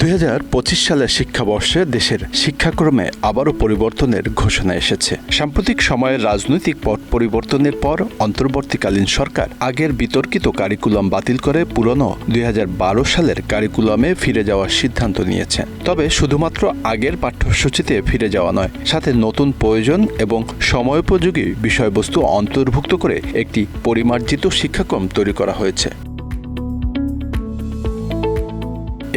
দুই হাজার পঁচিশ সালের শিক্ষাবর্ষে দেশের শিক্ষাক্রমে আবারও পরিবর্তনের ঘোষণা এসেছে। সাম্প্রতিক সময়ের রাজনৈতিক পট পরিবর্তনের পর অন্তর্বর্তীকালীন সরকার আগের বিতর্কিত কারিকুলাম বাতিল করে পুরনো দুই হাজার বারো সালের কারিকুলামে ফিরে যাওয়ার সিদ্ধান্ত নিয়েছে। তবে শুধুমাত্র আগের পাঠ্যসূচিতে ফিরে যাওয়া নয়, সাথে নতুন প্রয়োজন এবং সময়োপযোগী বিষয়বস্তু অন্তর্ভুক্ত করে একটি পরিমার্জিত শিক্ষাক্রম তৈরি করা হয়েছে।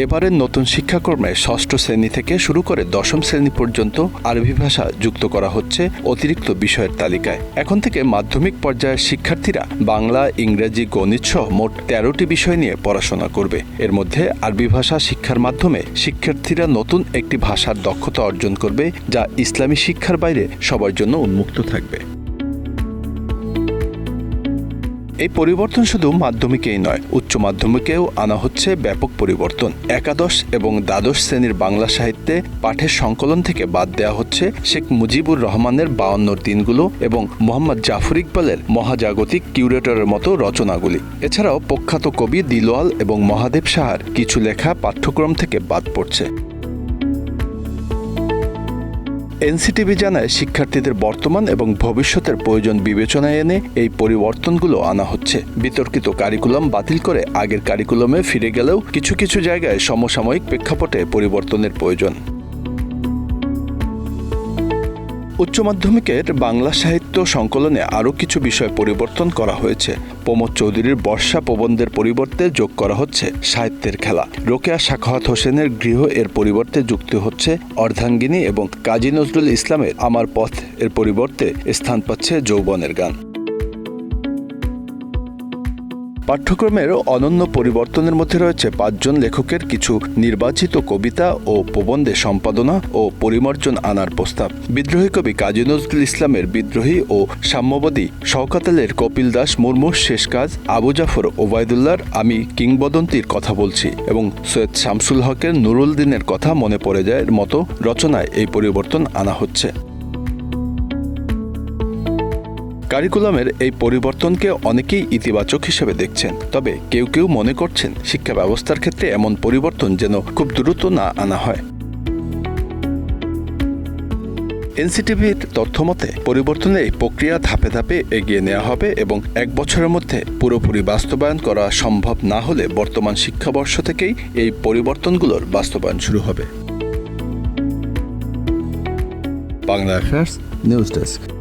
এবারের নতুন শিক্ষাক্রমে ষষ্ঠ শ্রেণি থেকে শুরু করে দশম শ্রেণি পর্যন্ত আরবি ভাষা যুক্ত করা হচ্ছে অতিরিক্ত বিষয়ের তালিকায়। এখন থেকে মাধ্যমিক পর্যায়ের শিক্ষার্থীরা বাংলা, ইংরেজি, গণিত সহ মোট তেরোটি বিষয় নিয়ে পড়াশোনা করবে। এর মধ্যে আরবি ভাষা শিক্ষার মাধ্যমে শিক্ষার্থীরা নতুন একটি ভাষার দক্ষতা অর্জন করবে যা ইসলামী শিক্ষার বাইরে সবার জন্য উন্মুক্ত থাকবে। এই পরিবর্তন শুধু মাধ্যমিকেই নয়, উচ্চ মাধ্যমিকেও আনা হচ্ছে ব্যাপক পরিবর্তন। একাদশ এবং দ্বাদশ শ্রেণির বাংলা সাহিত্যে পাঠের সংকলন থেকে বাদ দেওয়া হচ্ছে শেখ মুজিবুর রহমানের বায়ান্নর দিনগুলো এবং মোহাম্মদ জাফর ইকবালের মহাজাগতিক কিউরেটরের মতো রচনাগুলি। এছাড়াও প্রখ্যাত কবি দিলওয়াল এবং মহাদেব সাহার কিছু লেখা পাঠ্যক্রম থেকে বাদ পড়ছে। এনসিটিভি জানায়, শিক্ষার্থীদের বর্তমান এবং ভবিষ্যতের প্রয়োজন বিবেচনায় এনে এই পরিবর্তনগুলো আনা হচ্ছে। বিতর্কিত কারিকুলাম বাতিল করে আগের কারিকুলামে ফিরে গেলেও কিছু কিছু জায়গায় সমসাময়িক প্রেক্ষাপটে পরিবর্তনের প্রয়োজন। উচ্চ মাধ্যমিকের বাংলা সাহিত্য সংকলনে আরও কিছু বিষয় পরিবর্তন করা হয়েছে। প্রমোদ চৌধুরীর বর্ষা প্রবন্ধের পরিবর্তে যোগ করা হচ্ছে সাহিত্যের খেলা। রোকেয়া শাখাওয়াত হোসেনের গৃহ এর পরিবর্তে যুক্ত হচ্ছে অর্ধাঙ্গিনী এবং কাজী নজরুল ইসলামের আমার পথ এর পরিবর্তে স্থান পাচ্ছে যৌবনের গান। পাঠ্যক্রমের অনন্য পরিবর্তনের মধ্যে রয়েছে পাঁচজন লেখকের কিছু নির্বাচিত কবিতা ও প্রবন্ধে সম্পাদনা ও পরিমার্জন আনার প্রস্তাব। বিদ্রোহী কবি কাজী নজরুল ইসলামের বিদ্রোহী ও সাম্যবাদী শওকাতালের কপিল দাস মুর্মুর শেষ কাজ আবু জাফর ওবায়দুল্লাহর আমি কিংবদন্তির কথা বলছি এবং সৈয়দ শামসুল হকের নুরুল দিনের কথা মনে পড়ে যায় মতো রচনায় এই পরিবর্তন আনা হচ্ছে। কারিকুলামের এই পরিবর্তনকে অনেকেই ইতিবাচক হিসেবে দেখছেন। তবে কেউ কেউ মনে করছেন শিক্ষা ব্যবস্থার ক্ষেত্রে এমন পরিবর্তন যেন খুব দ্রুত না আনা হয়। এনসিটিভির তথ্যমতে পরিবর্তনের এই প্রক্রিয়া ধাপে ধাপে এগিয়ে নেওয়া হবে এবং এক বছরের মধ্যে পুরোপুরি বাস্তবায়ন করা সম্ভব না হলে বর্তমান শিক্ষাবর্ষ থেকেই এই পরিবর্তনগুলোর বাস্তবায়ন শুরু হবে। Bangla affairs news desk